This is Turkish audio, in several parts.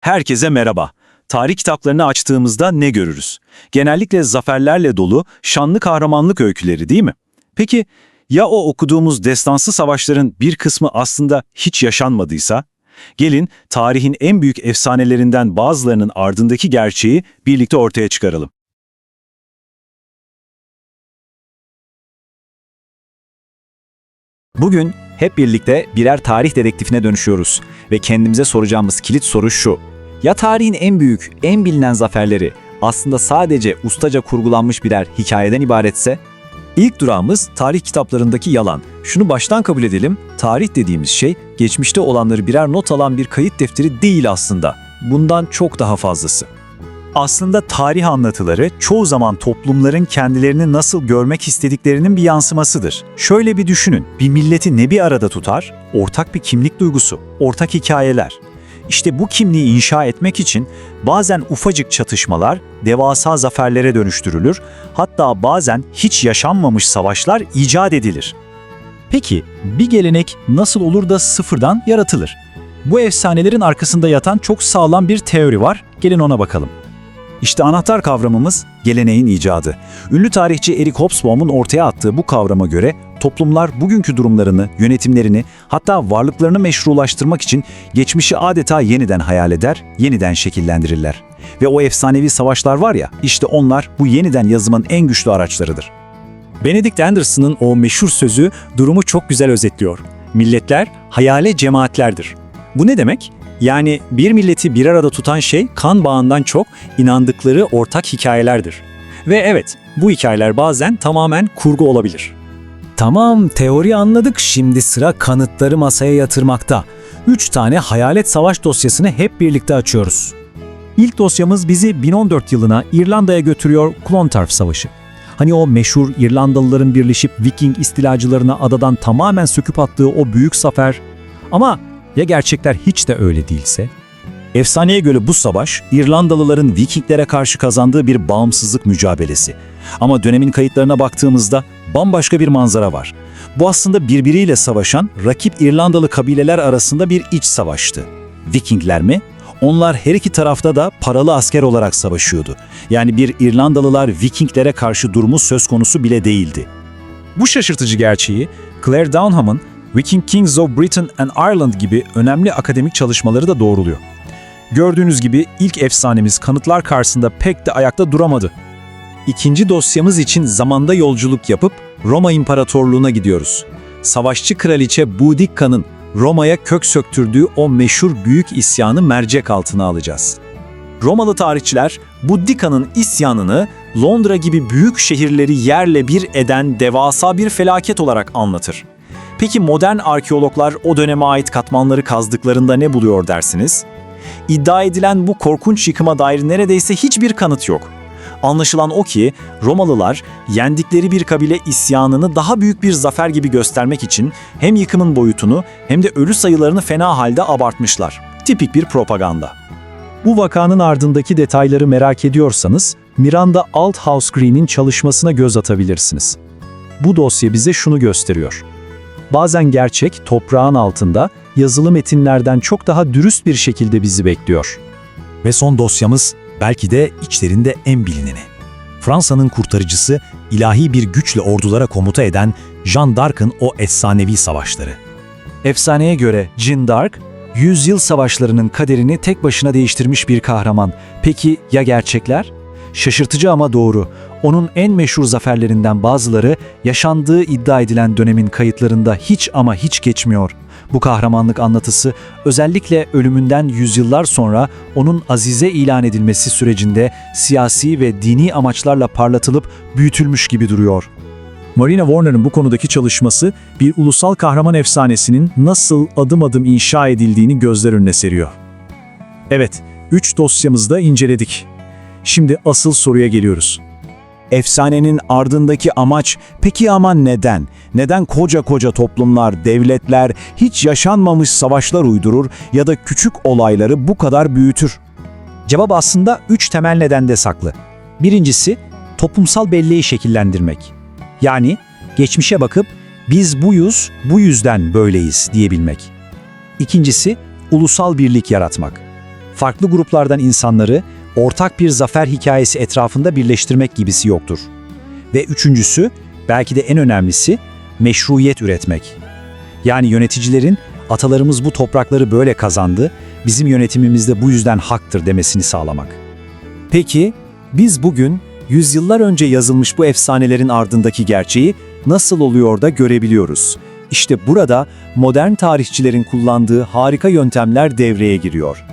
Herkese merhaba. Tarih kitaplarını açtığımızda ne görürüz? Genellikle zaferlerle dolu, şanlı kahramanlık öyküleri değil mi? Peki ya o okuduğumuz destansı savaşların bir kısmı aslında hiç yaşanmadıysa? Gelin tarihin en büyük efsanelerinden bazılarının ardındaki gerçeği birlikte ortaya çıkaralım. Bugün hep birlikte birer tarih dedektifine dönüşüyoruz ve kendimize soracağımız kilit soru şu. Ya tarihin en büyük, en bilinen zaferleri aslında sadece ustaca kurgulanmış birer hikayeden ibaretse? İlk durağımız tarih kitaplarındaki yalan. Şunu baştan kabul edelim, tarih dediğimiz şey geçmişte olanları birer not alan bir kayıt defteri değil aslında. Bundan çok daha fazlası. Aslında tarih anlatıları çoğu zaman toplumların kendilerini nasıl görmek istediklerinin bir yansımasıdır. Şöyle bir düşünün, bir milleti ne bir arada tutar? Ortak bir kimlik duygusu, ortak hikayeler. İşte bu kimliği inşa etmek için bazen ufacık çatışmalar devasa zaferlere dönüştürülür, hatta bazen hiç yaşanmamış savaşlar icat edilir. Peki bir gelenek nasıl olur da sıfırdan yaratılır? Bu efsanelerin arkasında yatan çok sağlam bir teori var. Gelin ona bakalım. İşte anahtar kavramımız geleneğin icadı. Ünlü tarihçi Eric Hobsbawm'un ortaya attığı bu kavrama göre toplumlar bugünkü durumlarını, yönetimlerini, hatta varlıklarını meşrulaştırmak için geçmişi adeta yeniden hayal eder, yeniden şekillendirirler. Ve o efsanevi savaşlar var ya, işte onlar bu yeniden yazımın en güçlü araçlarıdır. Benedict Anderson'ın o meşhur sözü durumu çok güzel özetliyor. Milletler hayale cemaatlerdir. Bu ne demek? Yani bir milleti bir arada tutan şey kan bağından çok inandıkları ortak hikayelerdir. Ve evet, bu hikayeler bazen tamamen kurgu olabilir. Tamam, teori anladık. Şimdi sıra kanıtları masaya yatırmakta. Üç tane hayalet savaş dosyasını hep birlikte açıyoruz. İlk dosyamız bizi 1014 yılına İrlanda'ya götürüyor Clontarf Savaşı. Hani o meşhur İrlandalıların birleşip Viking istilacılarına adadan tamamen söküp attığı o büyük zafer. Ama ya gerçekler hiç de öyle değilse? Efsaneye göre bu savaş İrlandalıların Vikinglere karşı kazandığı bir bağımsızlık mücadelesi. Ama dönemin kayıtlarına baktığımızda bambaşka bir manzara var. Bu aslında birbiriyle savaşan rakip İrlandalı kabileler arasında bir iç savaştı. Vikingler mi? Onlar her iki tarafta da paralı asker olarak savaşıyordu. Yani bir İrlandalılar Vikinglere karşı durumu söz konusu bile değildi. Bu şaşırtıcı gerçeği Claire Downham'ın Viking Kings of Britain and Ireland gibi önemli akademik çalışmaları da doğruluyor. Gördüğünüz gibi ilk efsanemiz kanıtlar karşısında pek de ayakta duramadı. İkinci dosyamız için zamanda yolculuk yapıp Roma İmparatorluğu'na gidiyoruz. Savaşçı kraliçe Boudicca'nın Roma'ya kök söktürdüğü o meşhur büyük isyanı mercek altına alacağız. Romalı tarihçiler Boudicca'nın isyanını Londra gibi büyük şehirleri yerle bir eden devasa bir felaket olarak anlatır. Peki modern arkeologlar o döneme ait katmanları kazdıklarında ne buluyor dersiniz? İddia edilen bu korkunç yıkıma dair neredeyse hiçbir kanıt yok. Anlaşılan o ki Romalılar yendikleri bir kabile isyanını daha büyük bir zafer gibi göstermek için hem yıkımın boyutunu hem de ölü sayılarını fena halde abartmışlar. Tipik bir propaganda. Bu vakanın ardındaki detayları merak ediyorsanız Miranda Althouse-Green'in çalışmasına göz atabilirsiniz. Bu dosya bize şunu gösteriyor. Bazen gerçek toprağın altında yazılı metinlerden çok daha dürüst bir şekilde bizi bekliyor. Ve son dosyamız belki de içlerinde en bilineni. Fransa'nın kurtarıcısı, ilahi bir güçle ordulara komuta eden Jeanne d'Arc'ın o efsanevi savaşları. Efsaneye göre Jeanne d'Arc, yüzyıl savaşlarının kaderini tek başına değiştirmiş bir kahraman. Peki ya gerçekler? Şaşırtıcı ama doğru. Onun en meşhur zaferlerinden bazıları yaşandığı iddia edilen dönemin kayıtlarında hiç ama hiç geçmiyor. Bu kahramanlık anlatısı özellikle ölümünden yüzyıllar sonra onun azize ilan edilmesi sürecinde siyasi ve dini amaçlarla parlatılıp büyütülmüş gibi duruyor. Marina Warner'ın bu konudaki çalışması bir ulusal kahraman efsanesinin nasıl adım adım inşa edildiğini gözler önüne seriyor. Evet, 3 dosyamızda inceledik. Şimdi asıl soruya geliyoruz. Efsanenin ardındaki amaç peki ama neden? Neden koca koca toplumlar, devletler hiç yaşanmamış savaşlar uydurur ya da küçük olayları bu kadar büyütür? Cevap aslında üç temel nedende saklı. Birincisi, toplumsal belleği şekillendirmek. Yani geçmişe bakıp biz buyuz, bu yüzden böyleyiz diyebilmek. İkincisi, ulusal birlik yaratmak. farklı gruplardan insanları ortak bir zafer hikayesi etrafında birleştirmek gibisi yoktur. Ve üçüncüsü, belki de en önemlisi, meşruiyet üretmek. Yani yöneticilerin atalarımız bu toprakları böyle kazandı, bizim yönetimimiz de bu yüzden haktır demesini sağlamak. Peki, biz bugün yüzyıllar önce yazılmış bu efsanelerin ardındaki gerçeği nasıl oluyor da görebiliyoruz? İşte burada modern tarihçilerin kullandığı harika yöntemler devreye giriyor.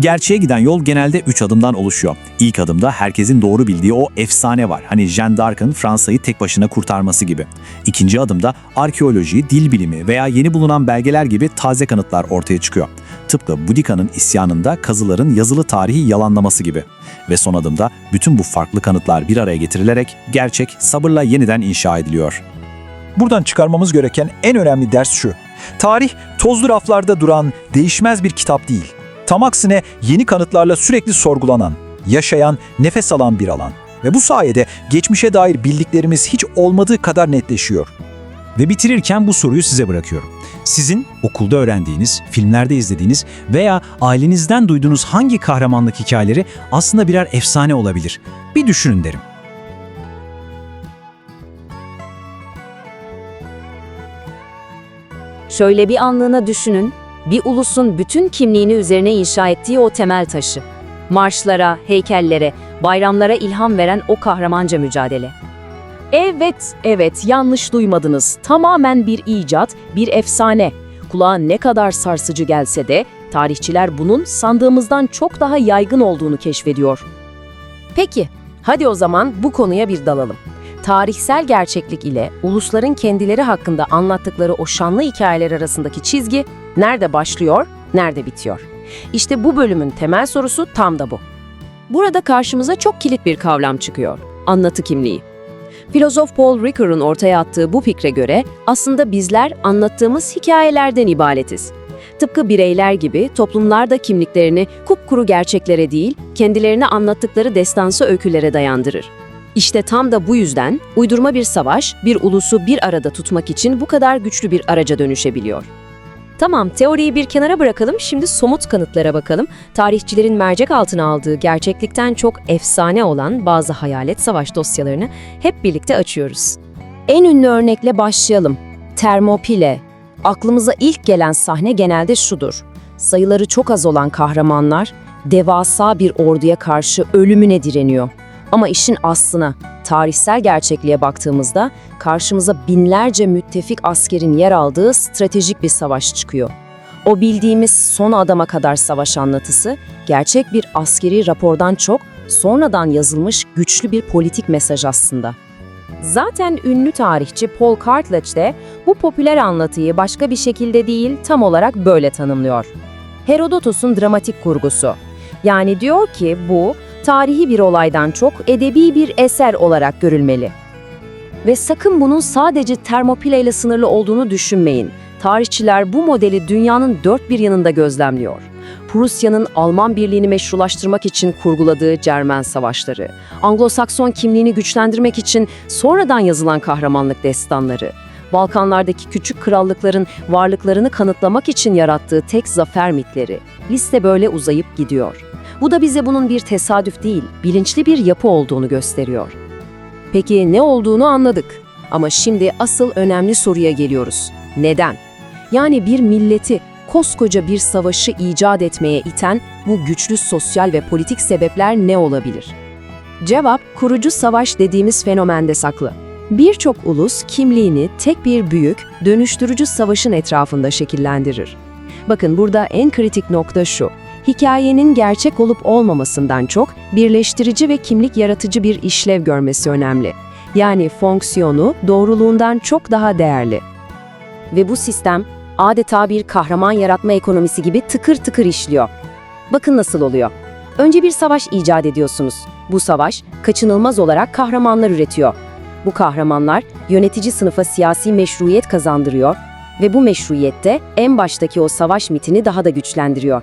Gerçeğe giden yol genelde 3 adımdan oluşuyor. İlk adımda herkesin doğru bildiği o efsane var. Hani Jeanne d'Arc'ın Fransa'yı tek başına kurtarması gibi. İkinci adımda arkeoloji, dil bilimi veya yeni bulunan belgeler gibi taze kanıtlar ortaya çıkıyor. Tıpkı Budika'nın isyanında kazıların yazılı tarihi yalanlaması gibi. Ve son adımda bütün bu farklı kanıtlar bir araya getirilerek gerçek sabırla yeniden inşa ediliyor. Buradan çıkarmamız gereken en önemli ders şu. Tarih tozlu raflarda duran, değişmez bir kitap değil. Tam aksine yeni kanıtlarla sürekli sorgulanan, yaşayan, nefes alan bir alan. Ve bu sayede geçmişe dair bildiklerimiz hiç olmadığı kadar netleşiyor. Ve bitirirken bu soruyu size bırakıyorum. Sizin okulda öğrendiğiniz, filmlerde izlediğiniz veya ailenizden duyduğunuz hangi kahramanlık hikayeleri aslında birer efsane olabilir? Bir düşünün derim. Şöyle bir anlığına düşünün, bir ulusun bütün kimliğini üzerine inşa ettiği o temel taşı. Marşlara, heykellere, bayramlara ilham veren o kahramanca mücadele. Evet, evet yanlış duymadınız. Tamamen bir icat, bir efsane. Kulağa ne kadar sarsıcı gelse de tarihçiler bunun sandığımızdan çok daha yaygın olduğunu keşfediyor. Peki, hadi o zaman bu konuya bir dalalım. Tarihsel gerçeklik ile ulusların kendileri hakkında anlattıkları o şanlı hikayeler arasındaki çizgi nerede başlıyor, nerede bitiyor? İşte bu bölümün temel sorusu tam da bu. Burada karşımıza çok kilit bir kavram çıkıyor. Anlatı kimliği. Filozof Paul Ricoeur'un ortaya attığı bu fikre göre aslında bizler anlattığımız hikayelerden ibaretiz. Tıpkı bireyler gibi toplumlar da kimliklerini kupkuru gerçeklere değil, kendilerine anlattıkları destansı öykülere dayandırır. İşte tam da bu yüzden uydurma bir savaş, bir ulusu bir arada tutmak için bu kadar güçlü bir araca dönüşebiliyor. Tamam, teoriyi bir kenara bırakalım, şimdi somut kanıtlara bakalım. Tarihçilerin mercek altına aldığı gerçeklikten çok efsane olan bazı hayalet savaş dosyalarını hep birlikte açıyoruz. En ünlü örnekle başlayalım. Termopile. Aklımıza ilk gelen sahne genelde şudur. Sayıları çok az olan kahramanlar devasa bir orduya karşı ölümüne direniyor. Ama işin aslına, tarihsel gerçekliğe baktığımızda karşımıza binlerce müttefik askerin yer aldığı stratejik bir savaş çıkıyor. O bildiğimiz son adama kadar savaş anlatısı, gerçek bir askeri rapordan çok sonradan yazılmış güçlü bir politik mesaj aslında. Zaten ünlü tarihçi Paul Cartledge de bu popüler anlatıyı başka bir şekilde değil tam olarak böyle tanımlıyor. Herodotos'un dramatik kurgusu. Yani diyor ki bu tarihi bir olaydan çok edebi bir eser olarak görülmeli. Ve sakın bunun sadece Termopile ile sınırlı olduğunu düşünmeyin. Tarihçiler bu modeli dünyanın dört bir yanında gözlemliyor. Prusya'nın Alman birliğini meşrulaştırmak için kurguladığı Cermen savaşları, Anglo-Sakson kimliğini güçlendirmek için sonradan yazılan kahramanlık destanları, Balkanlardaki küçük krallıkların varlıklarını kanıtlamak için yarattığı tek zafer mitleri. Liste böyle uzayıp gidiyor. Bu da bize bunun bir tesadüf değil, bilinçli bir yapı olduğunu gösteriyor. Peki ne olduğunu anladık. Ama şimdi asıl önemli soruya geliyoruz. Neden? Yani bir milleti koskoca bir savaşı icat etmeye iten bu güçlü sosyal ve politik sebepler ne olabilir? Cevap, kurucu savaş dediğimiz fenomende saklı. Birçok ulus kimliğini tek bir büyük, dönüştürücü savaşın etrafında şekillendirir. Bakın burada en kritik nokta şu. Hikayenin gerçek olup olmamasından çok birleştirici ve kimlik yaratıcı bir işlev görmesi önemli. Yani fonksiyonu doğruluğundan çok daha değerli. Ve bu sistem adeta bir kahraman yaratma ekonomisi gibi tıkır tıkır işliyor. Bakın nasıl oluyor. Önce bir savaş icat ediyorsunuz. Bu savaş kaçınılmaz olarak kahramanlar üretiyor. Bu kahramanlar yönetici sınıfa siyasi meşruiyet kazandırıyor ve bu meşruiyette en baştaki o savaş mitini daha da güçlendiriyor.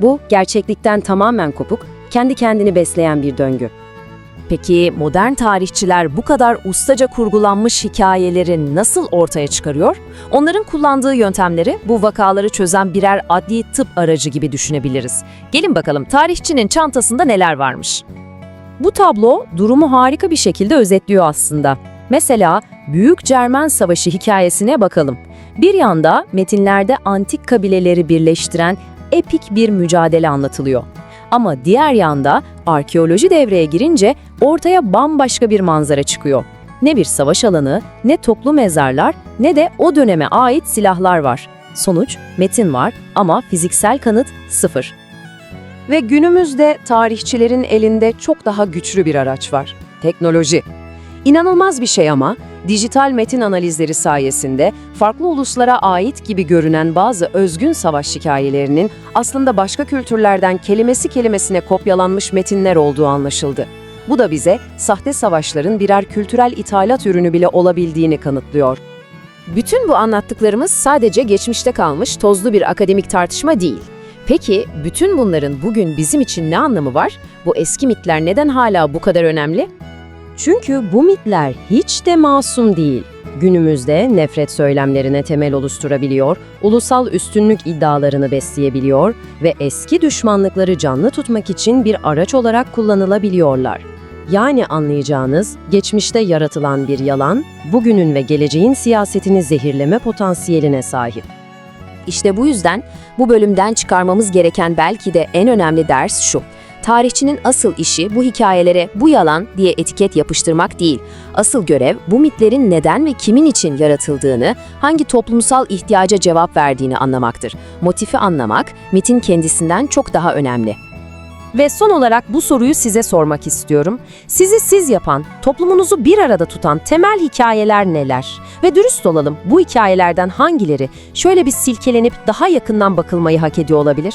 Bu gerçeklikten tamamen kopuk, kendi kendini besleyen bir döngü. Peki modern tarihçiler bu kadar ustaca kurgulanmış hikayeleri nasıl ortaya çıkarıyor? Onların kullandığı yöntemleri bu vakaları çözen birer adli tıp aracı gibi düşünebiliriz. Gelin bakalım tarihçinin çantasında neler varmış? Bu tablo durumu harika bir şekilde özetliyor aslında. Mesela Büyük Cermen Savaşı hikayesine bakalım. Bir yanda metinlerde antik kabileleri birleştiren epik bir mücadele anlatılıyor. Ama diğer yanda arkeoloji devreye girince ortaya bambaşka bir manzara çıkıyor. Ne bir savaş alanı, ne toplu mezarlar, ne de o döneme ait silahlar var. Sonuç, metin var ama fiziksel kanıt sıfır. Ve günümüzde tarihçilerin elinde çok daha güçlü bir araç var. Teknoloji. İnanılmaz bir şey ama dijital metin analizleri sayesinde farklı uluslara ait gibi görünen bazı özgün savaş hikayelerinin aslında başka kültürlerden kelimesi kelimesine kopyalanmış metinler olduğu anlaşıldı. Bu da bize sahte savaşların birer kültürel ithalat ürünü bile olabildiğini kanıtlıyor. Bütün bu anlattıklarımız sadece geçmişte kalmış tozlu bir akademik tartışma değil. Peki bütün bunların bugün bizim için ne anlamı var? Bu eski mitler neden hala bu kadar önemli? Çünkü bu mitler hiç de masum değil. Günümüzde nefret söylemlerine temel oluşturabiliyor, ulusal üstünlük iddialarını besleyebiliyor ve eski düşmanlıkları canlı tutmak için bir araç olarak kullanılabiliyorlar. Yani anlayacağınız, geçmişte yaratılan bir yalan, bugünün ve geleceğin siyasetini zehirleme potansiyeline sahip. İşte bu yüzden bu bölümden çıkarmamız gereken belki de en önemli ders şu. Tarihçinin asıl işi bu hikayelere bu yalan diye etiket yapıştırmak değil. Asıl görev bu mitlerin neden ve kimin için yaratıldığını, hangi toplumsal ihtiyaca cevap verdiğini anlamaktır. Motifi anlamak mitin kendisinden çok daha önemli. Ve son olarak bu soruyu size sormak istiyorum. Sizi siz yapan, toplumunuzu bir arada tutan temel hikayeler neler? Ve dürüst olalım, bu hikayelerden hangileri şöyle bir silkelenip daha yakından bakılmayı hak ediyor olabilir?